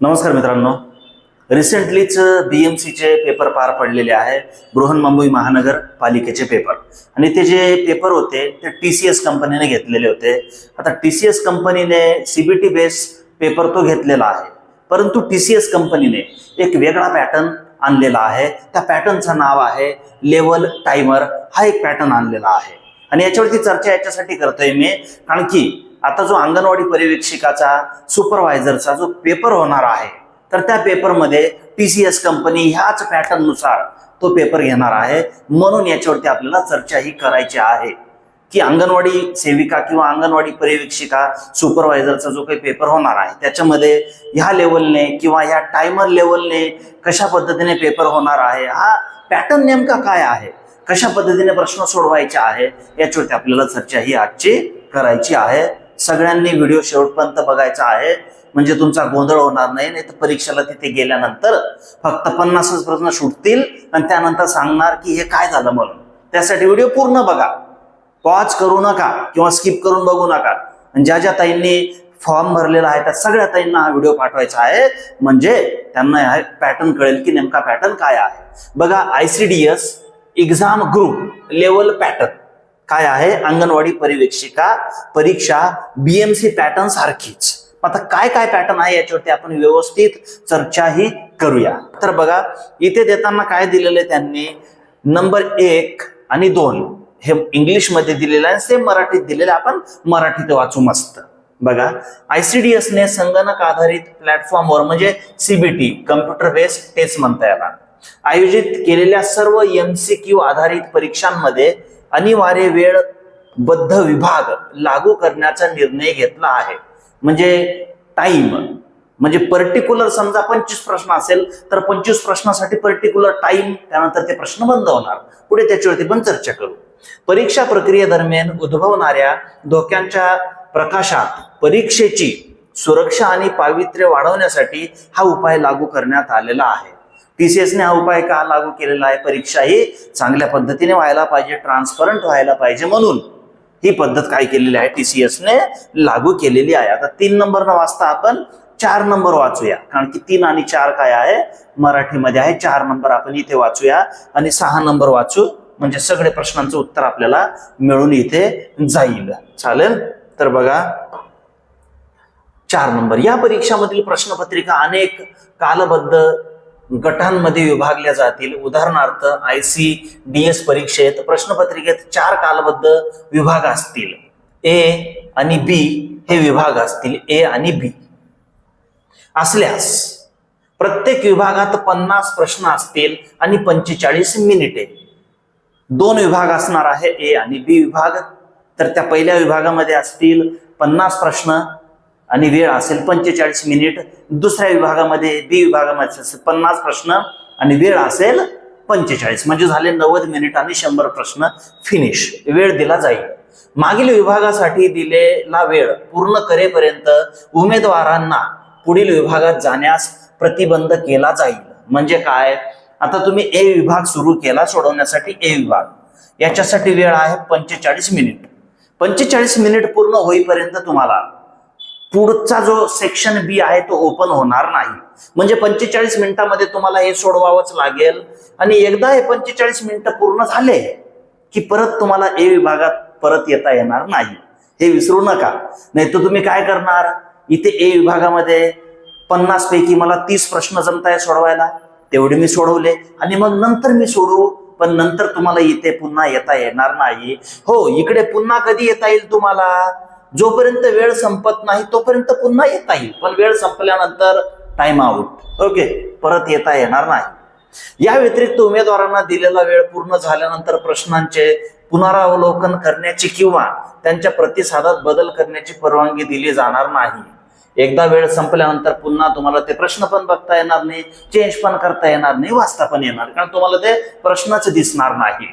नमस्कार मित्रांनो. रिसेंटलीच बी एम सीचे पेपर पार पडलेले आहे. बृहन्मुंबई महानगर पालिकेचे पेपर आणि ते जे पेपर होते ते टी सी एस कंपनीने घेतलेले होते. आता टी सी एस कंपनीने सीबीटी बेस पेपर तो घेतलेला आहे. परंतु टी सी एस कंपनीने एक वेगळा पॅटर्न आणलेला आहे. त्या पॅटर्नचं नाव आहे लेवल टायमर हा एक पॅटर्न आणलेला आहे. आणि याच्यावरती चर्चा याच्यासाठी करतोय मी. कारण की आता जो अंगणवाडी पर्यवेक्षिकाचा सुपरवायझरचा जो पेपर होणार आहे तर त्या पेपरमध्ये टी सी एस कंपनी ह्याच पॅटर्ननुसार तो पेपर घेणार आहे. म्हणून याच्यावरती आपल्याला चर्चा ही करायची आहे. की अंगणवाडी सेविका किंवा अंगणवाडी पर्यवेक्षिका सुपरवायझरचा जो काही पेपर होणार आहे त्याच्यामध्ये ह्या लेवलने किंवा ह्या टायमर लेवलने कशा पद्धतीने पेपर होणार आहे हा पॅटर्न नेमका काय आहे कशा पद्धतीने प्रश्न सोडवायचे आहे याच्यावरती आपल्याला चर्चा ही आजची करायची आहे. सगळ्यांनी व्हिडिओ शेवटपर्यंत बघायचा आहे. म्हणजे तुमचा गोंधळ होणार नाही नाही तर परीक्षेला तिथे गेल्यानंतर फक्त पन्नासच प्रश्न सुटतील आणि त्यानंतर सांगणार की हे काय झालं म्हणून. त्यासाठी व्हिडिओ पूर्ण बघा. पॉज करू नका किंवा स्किप करून बघू नका. आणि ज्या ज्या ताईंनी फॉर्म भरलेला आहे त्या सगळ्या ताईंना हा व्हिडिओ पाठवायचा आहे. म्हणजे त्यांना हा पॅटर्न कळेल की नेमका पॅटर्न काय आहे. बघा ICDS exam group level pattern काय आहे? अंगणवाडी पर्यवेक्षिका परीक्षा बीएमसी पॅटर्न सारखीच. आता काय काय पॅटर्न आहे याच्यावरती आपण व्यवस्थित चर्चाही करूया. तर बघा इथे देताना काय दिलेलं आहे त्यांनी? नंबर एक आणि दोन. हे इंग्लिशमध्ये दिलेलं आहे सेम मराठीत दिलेलं आपण मराठीत वाचू मस्त. बघा आयसीडीएसने संगणक आधारित प्लॅटफॉर्मवर म्हणजे सीबीटी कम्प्युटर बेस्ड टेस्ट म्हणता याला आयोजित केलेल्या सर्व एमसीक्यू आधारित परीक्षांमध्ये अनिवार्य वेळ बद्ध विभाग लागू करण्याचा निर्णय घेतला आहे. म्हणजे टाइम म्हणजे पर्टिक्युलर समजा पंचवीस प्रश्न असेल तर पंचवीस प्रश्नासाठी पर्टिक्युलर टाइम त्यानंतर ते प्रश्न बंद होणार. पुढे त्याच्यावरती पण चर्चा करू. परीक्षा प्रक्रियेदरम्यान उद्भवणाऱ्या धोक्यांच्या प्रकाशात परीक्षेची सुरक्षा आणि पावित्र्य वाढवण्यासाठी हा उपाय लागू करण्यात आलेला आहे. टीसीएसने हा उपाय का लागू केलेला आहे? परीक्षा ही चांगल्या पद्धतीने व्हायला पाहिजे ट्रान्सपरंट व्हायला पाहिजे म्हणून ही पद्धत काय केलेली आहे? टीसीएसने लागू केलेली आहे. आता तीन नंबर न वाचता आपण चार नंबर वाचूया. कारण की तीन आणि चार काय आहे? मराठीमध्ये आहे. चार नंबर आपण इथे वाचूया आणि सहा नंबर वाचू. म्हणजे सगळे प्रश्नांचं उत्तर आपल्याला मिळून इथे जाईल. चालेल? तर बघा. चार नंबर या परीक्षामधील प्रश्नपत्रिका अनेक कालबद्ध गटांमध्ये विभागल्या जातील. उदाहरणार्थ आय सी डी एस परीक्षेत प्रश्नपत्रिकेत चार कालबद्ध विभाग असतील. ए आणि बी हे विभाग असतील. ए आणि बी असल्यास प्रत्येक विभागात पन्नास प्रश्न असतील आणि पंचेचाळीस मिनिटे. दोन विभाग असणार आहे ए आणि बी विभाग. तर त्या पहिल्या विभागामध्ये असतील पन्नास प्रश्न आणि वेळ असेल पंचेचाळीस मिनिट. दुसऱ्या विभागामध्ये बी विभागामध्ये असेल पन्नास प्रश्न आणि वेळ असेल पंचेचाळीस. म्हणजे झाले नव्वद मिनिट आणि शंभर प्रश्न फिनिश वेळ दिला जाईल. मागील विभागासाठी दिलेला वेळ पूर्ण करेपर्यंत उमेदवारांना पुढील विभागात जाण्यास प्रतिबंध केला जाईल. म्हणजे काय? आता तुम्ही ए विभाग सुरू केला सोडवण्यासाठी ए विभाग. याच्यासाठी वेळ आहे पंचेचाळीस मिनिट. पंचेचाळीस मिनिट पूर्ण होईपर्यंत तुम्हाला पुढचा जो सेक्शन बी आहे तो ओपन होणार नाही. म्हणजे पंचेचाळीस मिनिटामध्ये तुम्हाला हे सोडवावंच लागेल. आणि एकदा हे पंचेचाळीस मिनिटं पूर्ण झाले की परत तुम्हाला ए विभागात परत येता येणार नाही. हे विसरू नका. नाही तर तुम्ही काय करणार? इथे ए विभागामध्ये पन्नास पैकी मला तीस प्रश्न जमताय सोडवायला. तेवढे मी सोडवले. आणि मग नंतर मी सोडवू पण नंतर तुम्हाला इथे पुन्हा येता येणार नाही. हो इकडे पुन्हा कधी येता येईल तुम्हाला? जोपर्यंत वेळ संपत नाही तोपर्यंत पुन्हा येता येईल. पण वेळ संपल्यानंतर टाइम आउट ओके परत येता येणार नाही. या व्यतिरिक्त उमेदवारांना दिलेला वेळ पूर्ण झाल्यानंतर प्रश्नांचे पुनरावलोकन करण्याची किंवा त्यांच्या प्रतिसादात बदल करण्याची परवानगी दिली जाणार नाही. एकदा वेळ संपल्यानंतर पुन्हा तुम्हाला ते प्रश्न पण बघता येणार नाही चेंज पण करता येणार नाही वाचता पण येणार कारण तुम्हाला ते प्रश्नच दिसणार नाही.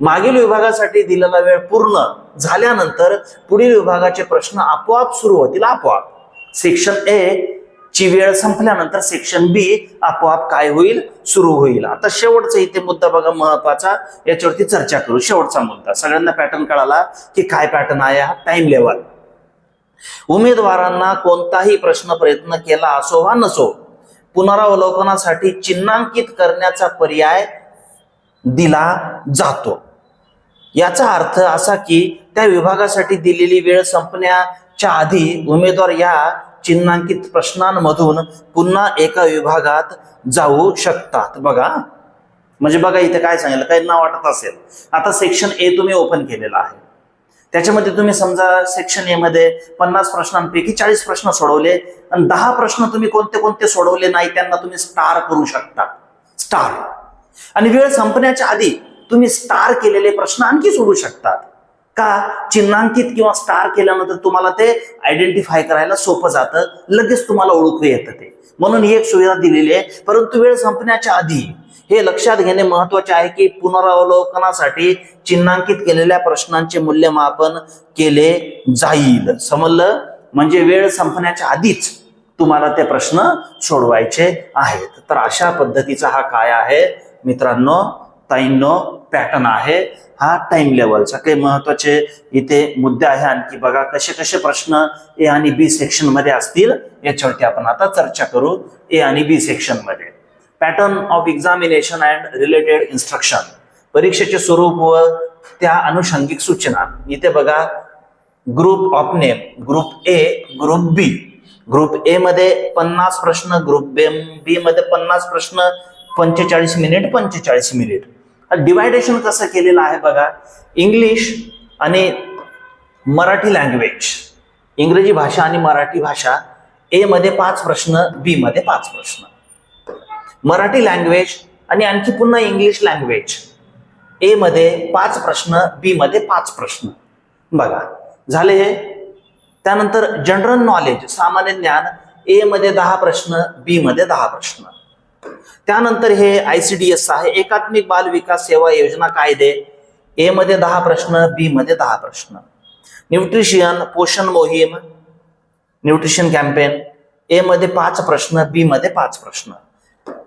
मागील विभागासाठी दिलेला वेळ पूर्ण झाल्यानंतर पुढील विभागाचे प्रश्न आपोआप सुरू होतील आपोआप. सेक्शन ए ची वेळ संपल्यानंतर सेक्शन बी आपोआप काय होईल? सुरू होईल. आता शेवटचा इथे मुद्दा बघा महत्त्वाचा याच्यावरती चर्चा करू. शेवटचा मुद्दा. सगळ्यांना पॅटर्न कळाला की काय पॅटर्न आहे हा? टाइम लेवल उमेदवारांना कोणताही प्रश्न प्रयत्न केला असो वा नसो पुनरावलोकनासाठी चिन्हांकित करण्याचा पर्याय दिला जातो. याचा अर्थ असा की त्या विभागासाठी दिलेली वेळ संपण्याच्या आधी उमेदवार या चिन्हांकित प्रश्नांमधून पुन्हा एका विभागात जाऊ शकतात. बघा. म्हणजे बघा इथे काय सांगितलं? काही ना वाटत असेल. आता सेक्शन ए तुम्ही ओपन केलेला आहे. त्याच्यामध्ये तुम्ही समजा सेक्शन ए मध्ये पन्नास प्रश्नांपैकी चाळीस प्रश्न सोडवले आणि दहा प्रश्न तुम्ही कोणते कोणते सोडवले नाही त्यांना तुम्ही स्टार करू शकता. स्टार आणि वेळ संपण्याच्या आधी तुम्ही स्टार केलेले प्रश्न आणखी सोडू शकतात. का? चिन्हांकित किंवा स्टार केल्यानंतर तुम्हाला ते आयडेंटिफाय करायला सोपं जातं. लगेच तुम्हाला ओळखू येतं ते. म्हणून ही एक सुविधा दिलेली आहे. परंतु वेळ संपण्याच्या आधी हे लक्षात घेणे महत्त्वाचे आहे की पुनरावलोकनासाठी चिन्हांकित केलेल्या प्रश्नांचे मूल्यमापन केले जाईल. समजलं? म्हणजे वेळ संपण्याच्या आधीच तुम्हाला ते प्रश्न सोडवायचे आहेत. तर अशा पद्धतीचा हा काय आहे. मित्रांनो ताईंनो पॅटर्न आहे. हा टाइम लेवलचा काही महत्त्वाचे इथे मुद्दे आहे. आणखी बघा कसे कसे प्रश्न ए आणि बी सेक्शनमध्ये असतील याच्यावरती आपण आता चर्चा करू ए आणि बी सेक्शनमध्ये. Pattern of examination and related instruction परीक्षेचे स्वरूप व त्या अनुषंगिक सूचना. इथे बघा group of name group A group B group A मध्ये पन्नास प्रश्न ग्रुप बी मध्ये पन्नास प्रश्न पंचेचाळीस मिनिट पंचेचाळीस मिनिट. डिवायडेशन कसं केलेलं आहे बघा? इंग्लिश आणि मराठी लँग्वेज इंग्रजी भाषा आणि मराठी भाषा ए मध्ये पाच प्रश्न बी मध्ये पाच प्रश्न. मराठी लँग्वेज आणि आणखी पुन्हा इंग्लिश लँग्वेज ए मध्ये पाच प्रश्न बी मध्ये पाच प्रश्न. बघा झाले हे? त्यानंतर जनरल नॉलेज सामान्य ज्ञान ए मध्ये दहा प्रश्न बी मध्ये दहा प्रश्न. त्यानंतर हे आय सी डी एस आहे. एकात्मिक बाल विकास सेवा योजना कायदे. ए मध्ये दहा प्रश्न बी मध्ये दहा प्रश्न. न्यूट्रिशियन पोषण मोहीम न्यूट्रिशन कॅम्पेन ए मध्ये पाच प्रश्न बी मध्ये पाच प्रश्न.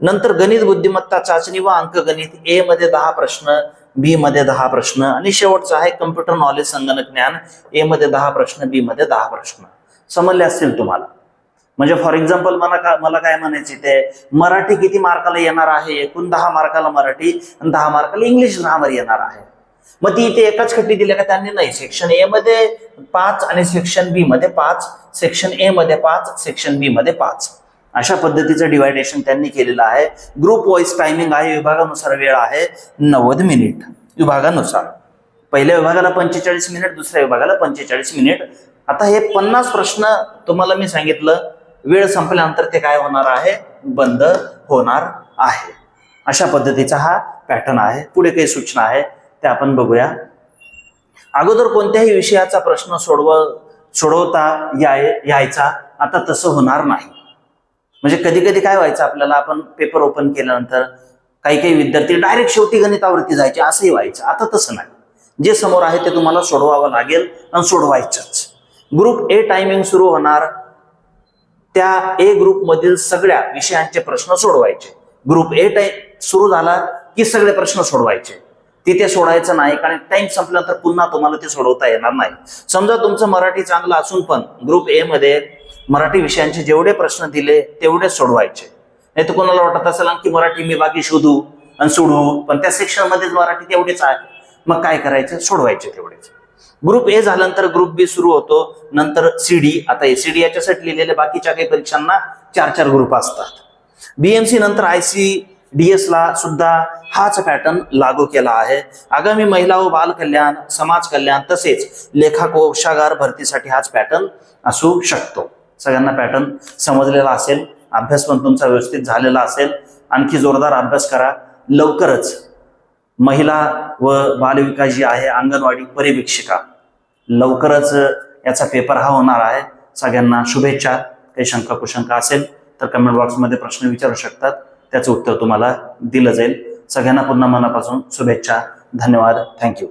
नंतर गणित बुद्धिमत्ता चाचणी व अंकगणित ए मध्ये दहा प्रश्न बी मध्ये दहा प्रश्न. आणि शेवटचा आहे कम्प्युटर नॉलेज संगणक ज्ञान. ए मध्ये दहा प्रश्न बी मध्ये दहा प्रश्न. समजले असतील तुम्हाला? म्हणजे फॉर एक्झाम्पल मला का मला काय म्हणायचे ते मराठी किती मार्काला येणार आहे? एकूण दहा मार्काला मराठी आणि दहा मार्काला इंग्लिश ग्रामर येणार आहे. मग ती इथे एकाच खट्टी दिल्या का त्यांनी नाही. सेक्शन ए मध्ये पाच आणि सेक्शन बी मध्ये पाच सेक्शन ए मध्ये पाच सेक्शन बी मध्ये पाच. अशा पद्धतीचं डिवायडेशन त्यांनी केलेलं आहे. ग्रुप वाईज टायमिंग आहे. विभागानुसार वेळ आहे नव्वद मिनिट विभागानुसार. पहिल्या विभागाला पंचेचाळीस मिनिट दुसऱ्या विभागाला पंचेचाळीस मिनिट आता हे पन्नास प्रश्न तुम्हाला मी सांगितलं. वेळ संपल्यानंतर ते काय होणार आहे? बंद होणार आहे. अशा पद्धतीचा हा पॅटर्न आहे. पुढे काही सूचना आहे त्या आपण बघूया. अगोदर कोणत्याही विषयाचा प्रश्न सोडव सोडवता याय यायचा आता तसं होणार नाही. म्हणजे कधी कधी काय व्हायचं आपल्याला आपण पेपर ओपन केल्यानंतर काही काही विद्यार्थी डायरेक्ट शेवटी गणितावरती जायचे असंही व्हायचं. आता तसं नाही. जे समोर आहे ते तुम्हाला सोडवावं लागेल आणि सोडवायचंच. ग्रुप ए टायमिंग सुरू होणार. त्या ए ग्रुपमधील सगळ्या विषयांचे प्रश्न सोडवायचे. ग्रुप ए टाइम सुरू झाला की सगळे प्रश्न सोडवायचे. तिथे सोडायचं नाही कारण टाइम संपल्यानंतर पुन्हा तुम्हाला ते सोडवता येणार नाही. समजा तुमचं मराठी चांगलं असून पण ग्रुप ए मध्ये मराठी विषयांचे जेवढे प्रश्न दिले तेवढे सोडवायचे. नाही तर कोणाला वाटत असेल की मराठी मी बाकी शोधू आणि सोडवू पण त्या सेक्शन मध्येच मराठी तेवढेच आहे. मग काय करायचं? सोडवायचे तेवढेच. ग्रुप ए झाल्यानंतर ग्रुप बी सुरू होतो. नंतर सीडी आता एसीडी याच्यासाठी लिहिलेल्या बाकीच्या काही परीक्षांना चार चार ग्रुप असतात. बीएमसी नंतर आय सी ला सुद्धा हाच पॅटर्न लागू केला आहे. आगामी महिला व बाल कल्याण समाज कल्याण तसेच लेखा कोशागार भरतीसाठी हाच पॅटर्न असू शकतो. सगळ्यांना पॅटर्न समजलेला असेल अभ्यास पण तुमचा व्यवस्थित झालेला असेल. आणखी जोरदार अभ्यास करा. लवकरच महिला व बालविकास जी आहे अंगणवाडी परिवीक्षिका लवकरच याचा पेपर हा होणार आहे. सगळ्यांना शुभेच्छा. काही शंका कुशंका असेल तर कमेंट बॉक्समध्ये प्रश्न विचारू शकतात. त्याचं उत्तर तुम्हाला दिलं जाईल. सगळ्यांना पुन्हा मनापासून शुभेच्छा. धन्यवाद. थँक्यू